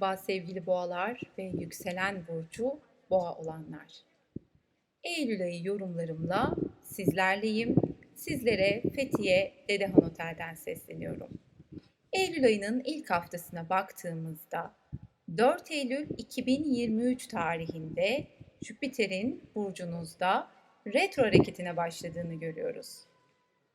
Merhaba sevgili boğalar ve yükselen burcu boğa olanlar. Eylül ayı yorumlarımla sizlerleyim. Sizlere Fethiye Dedehan Otel'den sesleniyorum. Eylül ayının ilk haftasına baktığımızda 4 Eylül 2023 tarihinde Jüpiter'in burcunuzda retro hareketine başladığını görüyoruz.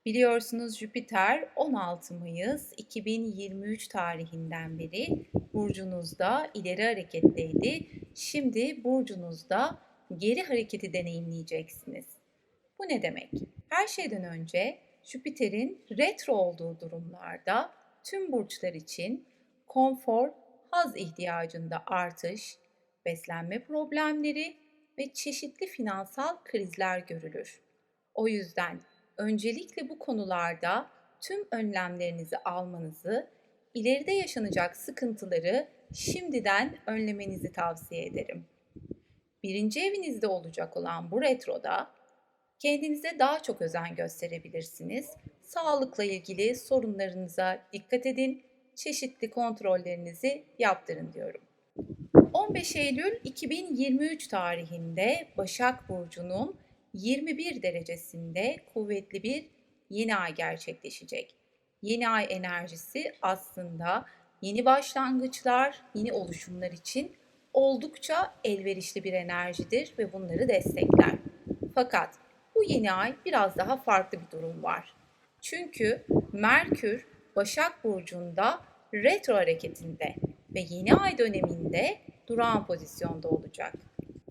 Biliyorsunuz Jüpiter 16 Mayıs 2023 tarihinden beri burcunuzda ileri hareketteydi. Şimdi burcunuzda geri hareketi deneyimleyeceksiniz. Bu ne demek? Her şeyden önce Jüpiter'in retro olduğu durumlarda tüm burçlar için konfor, haz ihtiyacında artış, beslenme problemleri ve çeşitli finansal krizler görülür. O yüzden öncelikle bu konularda tüm önlemlerinizi almanızı, ileride yaşanacak sıkıntıları şimdiden önlemenizi tavsiye ederim. Birinci evinizde olacak olan bu retroda kendinize daha çok özen gösterebilirsiniz. Sağlıkla ilgili sorunlarınıza dikkat edin, çeşitli kontrollerinizi yaptırın diyorum. 15 Eylül 2023 tarihinde Başak Burcu'nun 21 derecesinde kuvvetli bir yeni ay gerçekleşecek. Yeni ay enerjisi aslında yeni başlangıçlar, yeni oluşumlar için oldukça elverişli bir enerjidir ve bunları destekler. Fakat bu yeni ay biraz daha farklı bir durum var. Çünkü Merkür Başak Burcu'nda retro hareketinde ve yeni ay döneminde durağan pozisyonda olacak.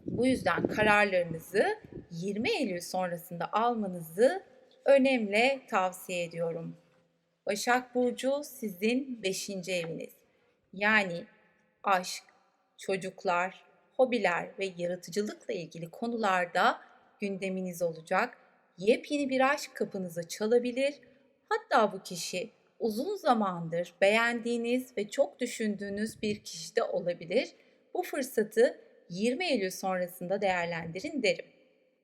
Bu yüzden kararlarınızı 20 Eylül sonrasında almanızı önemli tavsiye ediyorum. Başak Burcu sizin 5. eviniz. Yani aşk, çocuklar, hobiler ve yaratıcılıkla ilgili konularda gündeminiz olacak. Yepyeni bir aşk kapınızı çalabilir. Hatta bu kişi uzun zamandır beğendiğiniz ve çok düşündüğünüz bir kişi de olabilir. Bu fırsatı 20 Eylül sonrasında değerlendirin derim.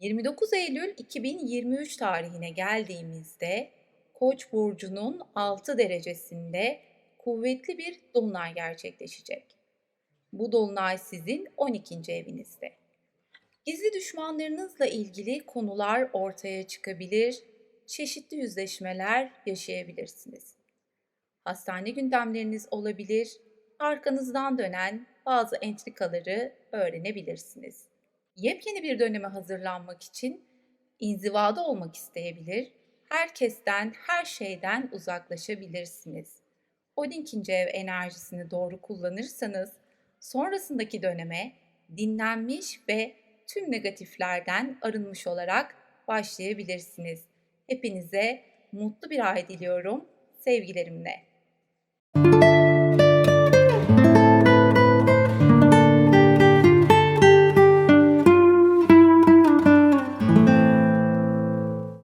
29 Eylül 2023 tarihine geldiğimizde Koç burcunun 6 derecesinde kuvvetli bir dolunay gerçekleşecek. Bu dolunay sizin 12. evinizde. Gizli düşmanlarınızla ilgili konular ortaya çıkabilir, çeşitli yüzleşmeler yaşayabilirsiniz. Hastane gündemleriniz olabilir, arkanızdan dönen bazı entrikaları öğrenebilirsiniz. Yepyeni bir döneme hazırlanmak için inzivada olmak isteyebilir, herkesten, her şeyden uzaklaşabilirsiniz. 12. ev enerjisini doğru kullanırsanız sonrasındaki döneme dinlenmiş ve tüm negatiflerden arınmış olarak başlayabilirsiniz. Hepinize mutlu bir ay diliyorum. Sevgilerimle.